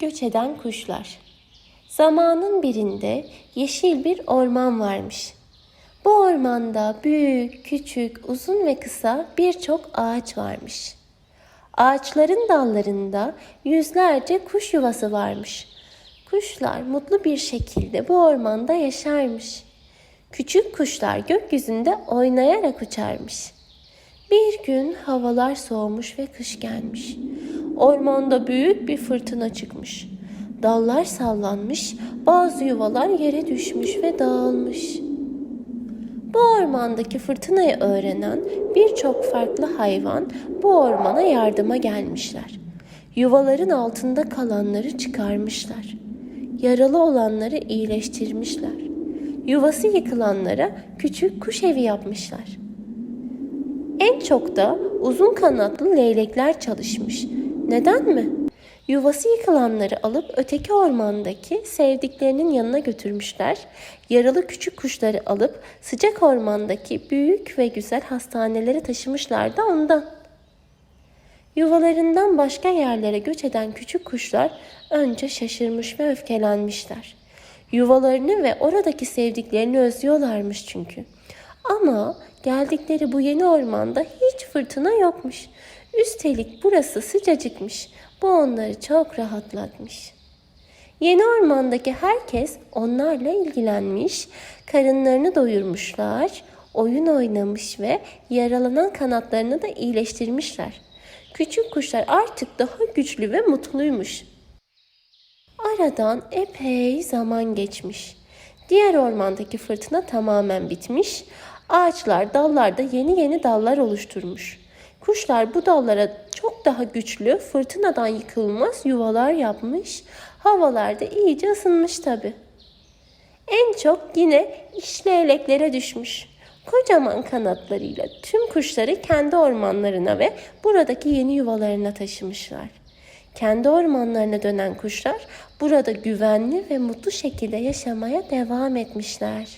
Göç eden kuşlar. Zamanın birinde yeşil bir orman varmış. Bu ormanda büyük, küçük, uzun ve kısa birçok ağaç varmış. Ağaçların dallarında yüzlerce kuş yuvası varmış. Kuşlar mutlu bir şekilde bu ormanda yaşarmış. Küçük kuşlar gökyüzünde oynayarak uçarmış. Bir gün havalar soğumuş ve kış gelmiş. Ormanda büyük bir fırtına çıkmış. Dallar sallanmış, bazı yuvalar yere düşmüş ve dağılmış. Bu ormandaki fırtınayı öğrenen birçok farklı hayvan bu ormana yardıma gelmişler. Yuvaların altında kalanları çıkarmışlar. Yaralı olanları iyileştirmişler. Yuvası yıkılanlara küçük kuş evi yapmışlar. En çok da uzun kanatlı leylekler çalışmış. Neden mi? Yuvası yıkılanları alıp öteki ormandaki sevdiklerinin yanına götürmüşler. Yaralı küçük kuşları alıp sıcak ormandaki büyük ve güzel hastanelere taşımışlar da ondan. Yuvalarından başka yerlere göç eden küçük kuşlar önce şaşırmış ve öfkelenmişler. Yuvalarını ve oradaki sevdiklerini özlüyorlarmış çünkü. Ama geldikleri bu yeni ormanda hiç fırtına yokmuş. Üstelik burası sıcacıkmış. Bu onları çok rahatlatmış. Yeni ormandaki herkes onlarla ilgilenmiş, karınlarını doyurmuşlar, oyun oynamış ve yaralanan kanatlarını da iyileştirmişler. Küçük kuşlar artık daha güçlü ve mutluymuş. Aradan epey zaman geçmiş. Diğer ormandaki fırtına tamamen bitmiş. Ağaçlar, dallarda yeni yeni dallar oluşturmuş. Kuşlar bu dallara çok daha güçlü, fırtınadan yıkılmaz yuvalar yapmış. Havalarda iyice ısınmış tabi. En çok yine işleyleklere düşmüş. Kocaman kanatlarıyla tüm kuşları kendi ormanlarına ve buradaki yeni yuvalarına taşımışlar. Kendi ormanlarına dönen kuşlar burada güvenli ve mutlu şekilde yaşamaya devam etmişler.